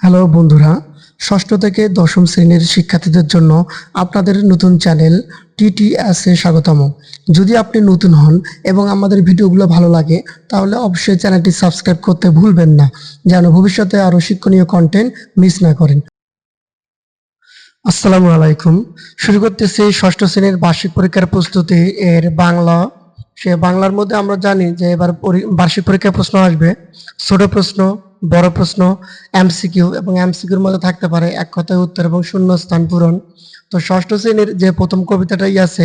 Hello বন্ধুরা, ষষ্ঠ থেকে দশম শ্রেণির শিক্ষার্থীদের জন্য আপনাদের নতুন চ্যানেল টিটিএস স্বাগতম। যদি আপনি নতুন হন এবং আমাদের ভিডিওগুলো ভালো লাগে, তাহলে অবশ্যই চ্যানেলটি সাবস্ক্রাইব করতে ভুলবেন না, যেন ভবিষ্যতে আরও শিক্ষণীয় কন্টেন্ট মিস না করেন। আসসালামু আলাইকুম। শুরু করতেছি ষষ্ঠ শ্রেণির বার্ষিক পরীক্ষার প্রস্তুতি এর বাংলা। সে বাংলার মধ্যে আমরা জানি যে এবার বার্ষিক পরীক্ষার প্রশ্ন আসবে। ছোট প্রশ্ন বড় প্রশ্ন, এমসিকিউ এবং এমসিকিউর মধ্যে থাকতে পারে এক কথায় উত্তর এবং শূন্য স্থান পূরণ। তো ষষ্ঠ শ্রেণির যে প্রথম কবিতাটাই আছে,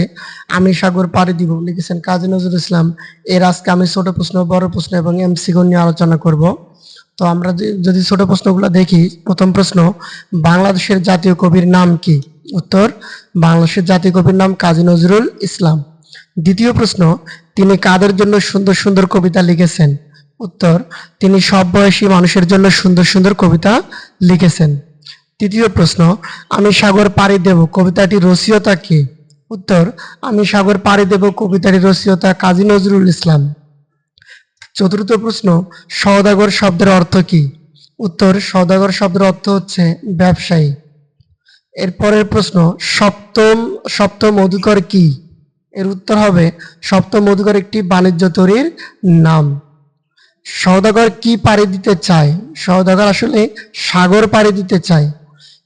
আমি সাগর পাড়ি দিব, লিখেছেন কাজী নজরুল ইসলাম। এর আজকে আমি ছোট প্রশ্ন, বড় প্রশ্ন এবং এমসিকিউ নিয়ে আলোচনা করব। তো আমরা যদি ছোট প্রশ্নগুলো দেখি, প্রথম প্রশ্ন, বাংলাদেশের জাতীয় কবির নাম কি? উত্তর, বাংলাদেশের জাতীয় কবির নাম কাজী নজরুল ইসলাম। দ্বিতীয় প্রশ্ন, তিনি কাদের জন্য সুন্দর সুন্দর কবিতা লিখেছেন? উত্তর, তিনি সব বয়সী মানুষের জন্য সুন্দর সুন্দর কবিতা লিখেছেন। তৃতীয় প্রশ্ন, আমি সাগর পাড়ি দেব, কবিতাটি রসিয়তা কি? উত্তর, আমি সাগর পাড়ি দেব, কবিতাটি রসিয়তা কাজী নজরুল ইসলাম। চতুর্থ প্রশ্ন, সওদাগর শব্দের অর্থ কি? উত্তর, সওদাগর শব্দের অর্থ হচ্ছে ব্যবসায়ী। এরপরের প্রশ্ন, সপ্তম সপ্তম মধুকর কি? এর উত্তর হবে, সপ্তম মধুকর একটি বাণিজ্য তৈরির নাম। সওদাগর কি পাড়ি দিতে চায়? সওদাগর আসলে সাগর পাড়ি দিতে চায়।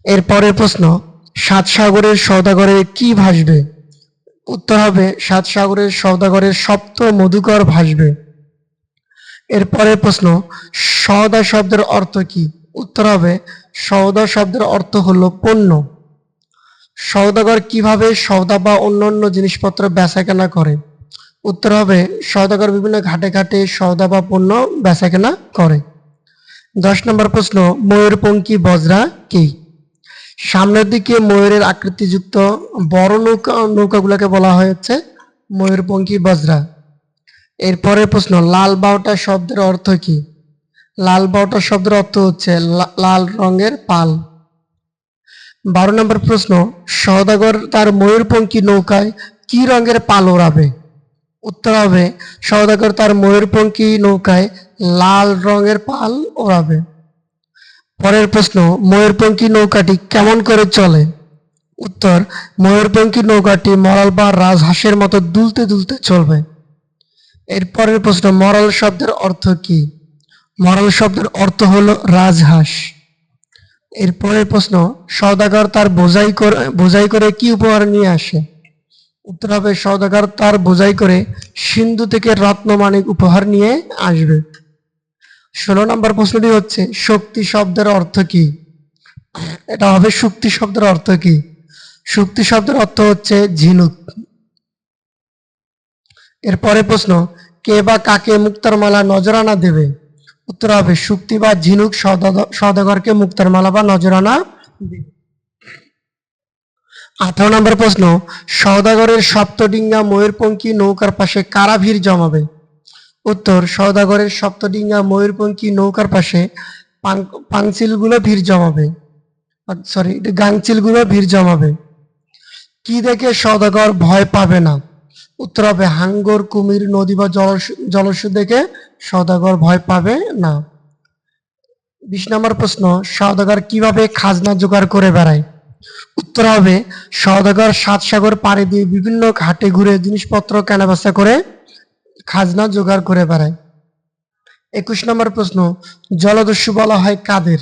এরপরের প্রশ্ন, সাত সাগরের সওদাগরের কি ভাসবে? উত্তর হবে, সাত সাগরের সওদাগরের সপ্ত মধুকর ভাসবে। এরপরের প্রশ্ন, সওদা শব্দের অর্থ কি? উত্তর হবে, সওদা শব্দের অর্থ হলো পণ্য। সওদাগর কীভাবে সওদা বা অন্যান্য জিনিসপত্র বেচাকেনা করে? উত্তর হবে, সওদাগর বিভিন্ন ঘাটে ঘাটে সওদা বা পণ্য বেচাকেনা করে। দশ নম্বর প্রশ্ন ময়ূরপঙ্খী বজরা কি? সামনের দিকে ময়ূরের আকৃতিযুক্ত বড় নৌকা, নৌকাগুলোকে বলা হয় হচ্ছে ময়ূরপঙ্খী বজরা। এরপরের প্রশ্ন, লাল বাউটা শব্দের অর্থ কি? লাল বাউটা শব্দের অর্থ হচ্ছে লাল রঙের পাল। বারো নম্বর প্রশ্ন, সওদাগর তার ময়ূরপঙ্খী নৌকায় কি রঙের পাল ওড়াবে? উত্তর হবে সওদাগর তার ময়ূরপঙ্খী নৌকায় লাল রঙের পাল ওড়াবে। পরের প্রশ্ন ময়ূরপঙ্খী নৌকাটি কেমন করে চলে? উত্তর ময়ূরপঙ্খী নৌকাটি মরাল বা রাজহাঁসের মতো দুলতে দুলতে চলবে। এরপরের প্রশ্ন, মরাল শব্দের অর্থ কি? মরাল শব্দের অর্থ হলো রাজহাঁস। এরপরের প্রশ্ন, সওদাগর তার বোঝাই করে বোঝাই করে কি উপহার নিয়ে আসে? উত্তর হবে সওদাগর, তার বোঝাই করে সিন্ধু থেকে রত্নমানিক উপহার নিয়ে আসবে। ষোলো নম্বর প্রশ্নটি হচ্ছে, শক্তি শব্দের অর্থ কি? এটা হবে শক্তি শব্দের অর্থ কি? শক্তি শব্দের অর্থ হচ্ছে ঝিনুক। এরপরে প্রশ্ন, কে বা কাকে মুক্তার মালা নজরানা দেবে? উত্তর হবে, শুক্তি বা ঝিনুক সওদাগ- সওদাগরকে মুক্তার মালা বা নজরানা দেবে। আঠারো নম্বর প্রশ্ন, সওদাগরের সপ্তডিঙ্গা ময়ূরপঙ্খী নৌকার পাশে কারা ভিড় জমাবে? উত্তর, সওদাগরের সপ্তডিঙ্গা ময়ূরপঙ্খী নৌকার পাশে পাংচিলগুলো ভিড় জমাবে। সরি গাংচিলগুলো ভিড় জমাবে। কি দেখে সওদাগর ভয় পাবে না? উত্তর হবে, হাঙ্গর, কুমির, নদী বা জলস- দেখে সওদাগর ভয় পাবে না। বিশ নম্বর প্রশ্ন, সওদাগর কীভাবে খাজনা জোগাড় করে বেড়ায়? উত্তর হবে সওদাগর সাত সাগর পাড়ি দিয়ে বিভিন্ন ঘাটে ঘুরে জিনিসপত্র কেনাবেচা করে খাজনা জোগাড় করে বেড়ায়। একুশ নম্বর প্রশ্ন, জলদস্যু বলা হয় কাদের?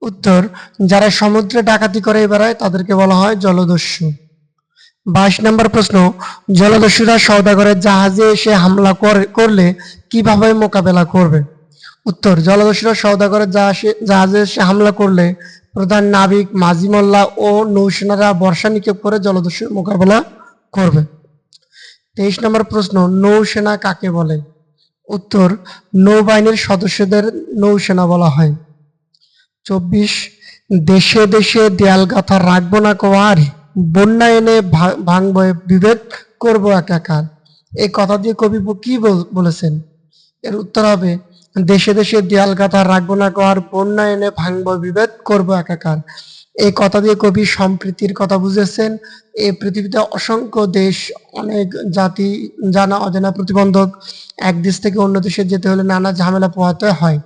উত্তর, যারা সমুদ্রে ডাকাতি করে বেড়ায় তাদেরকে বলা হয় জলদস্যু। বাইশ নম্বর প্রশ্ন, জলদস্যুরা সওদাগরের জাহাজে এসে হামলা করে- করলে কীভাবে মোকাবেলা করবে? উত্তর, জলদস্যুরা সওদাগরের জাহাজে- জাহাজে এসে হামলা করলে প্রধান নাবিক মাঝি মোল্লা ও নৌসেনারা বর্ষা নিক্ষেপ করে জলদস্যুর মোকাবেলা করবে। তেইশ নম্বর প্রশ্ন, নৌসেনা কাকে বলে? উত্তর, নৌবাহিনীর সদস্যদের নৌসেনা বলা হয়। চব্বিশ, দেশে দেশে দেয়াল গাথা রাখব না কোয়ার বন্যা এনে ভাঙবো বিভেদ করব একাকার। এই কথা দিয়ে কবি কি বলেছেন? এর উত্তর হবে দেশে দেশে দেয়াল গাথা রাখব না কোয়ার বন্যা এনে ভাঙবো, বিভেদ করব একাকার। এই কথা দিয়ে কবি সম্প্রীতির কথা বুঝেছেন। এই পৃথিবীতে অসংখ্য দেশ, অনেক জাতি, জানা অজানা প্রতিবন্ধক, এক দেশ থেকে অন্য দেশে যেতে হলে নানা ঝামেলা পোহাতে হয়।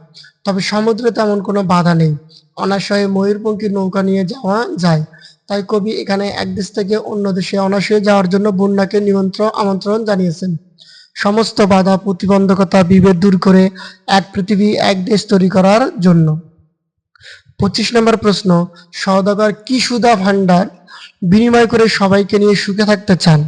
তবে সমুদ্রে তেমন কোনো বাধা নেই। অনাশয়ে ময়ূরপঙ্খী নৌকা নিয়ে যাওয়া যায়। তাই কবি এখানে এক দেশ থেকে অন্য দেশে অনাশয়ে যাওয়ার জন্য বন্যাকে নিমন্ত্রণ আমন্ত্রণ জানিয়েছেন। সমস্ত বাধা প্রতিবন্ধকতা বিভেদ দূর করে এক পৃথিবী, এক দেশ তৈরি করার জন্য। পঁচিশ নম্বর প্রশ্ন, সওদাগর কি সুদা ভান্ডার বিনিময় করে সবাইকে নিয়ে সুখে থাকতে চান।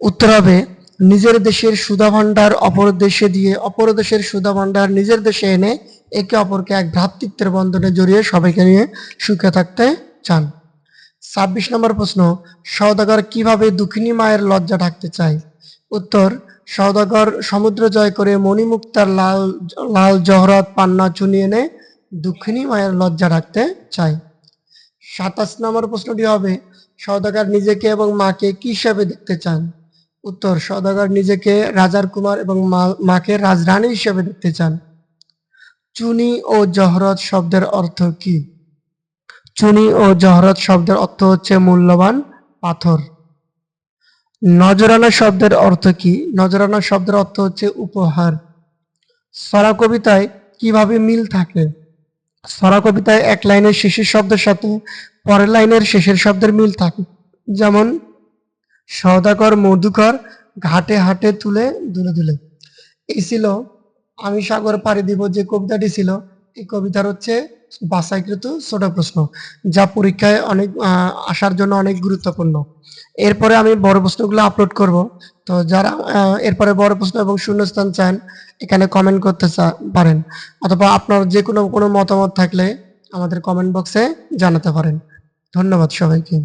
উত্তর হবে, নিজের দেশের সুদা ভান্ডার অপর দেশে দিয়ে, অপর দেশের সুদা ভান্ডার নিজের দেশে এনে একে অপরকে এক ভ্রাতৃত্বের বন্ধনে জড়িয়ে সবাইকে নিয়ে সুখে থাকতে চান। ছাব্বিশ নম্বর প্রশ্ন, সওদাগর কীভাবে দুঃখিনী মায়ের লজ্জা ঢাকতে চায়? উত্তর, সওদাগর সমুদ্র জয় করে মণিমুক্তার লাল লাল জহরত পান্না চুনিয়ে এনে দুঃখিনী মায়ের লজ্জা রাখতে চাই সাতাশ নম্বর প্রশ্নটি হবে, সওদাগর নিজেকে এবং মাকে কি হিসাবে দেখতে চান? উত্তর, সওদাগর নিজেকে রাজার কুমার এবং মাকে রাজরানী হিসেবে দেখতে চান। চুনি ও জহরত শব্দের অর্থ কি? চুনি ও জহরত শব্দের অর্থ হচ্ছে মূল্যবান পাথর। নজরানা শব্দের অর্থ কি? নজরানা শব্দের অর্থ হচ্ছে উপহার। সরা কবিতায় কীভাবে মিল থাকে? সরা কবিতায় এক লাইনের শেষের শব্দের সাথে পরের লাইনের শেষের শব্দের মিল থাকে। যেমন, সওদাগর মধুকর ঘাটে হাটে তুলে দুলে দুলে। এই ছিল, আমি সাগর পাড়ি দিব যে কবিতাটি ছিল। এই কবিতার হচ্ছে বাছাইকৃত ছোট প্রশ্ন, যা পরীক্ষায় অনেক আসার জন্য অনেক গুরুত্বপূর্ণ। এরপরে আমি বড় প্রশ্নগুলো আপলোড করব। তো যারা এরপরে বড় প্রশ্ন এবং শূন্যস্থান চান, এখানে কমেন্ট করতে পারেন। অথবা আপনার যে কোনো কোনো মতামত থাকলে আমাদের কমেন্ট বক্সে জানাতে পারেন। ধন্যবাদ সবাইকে।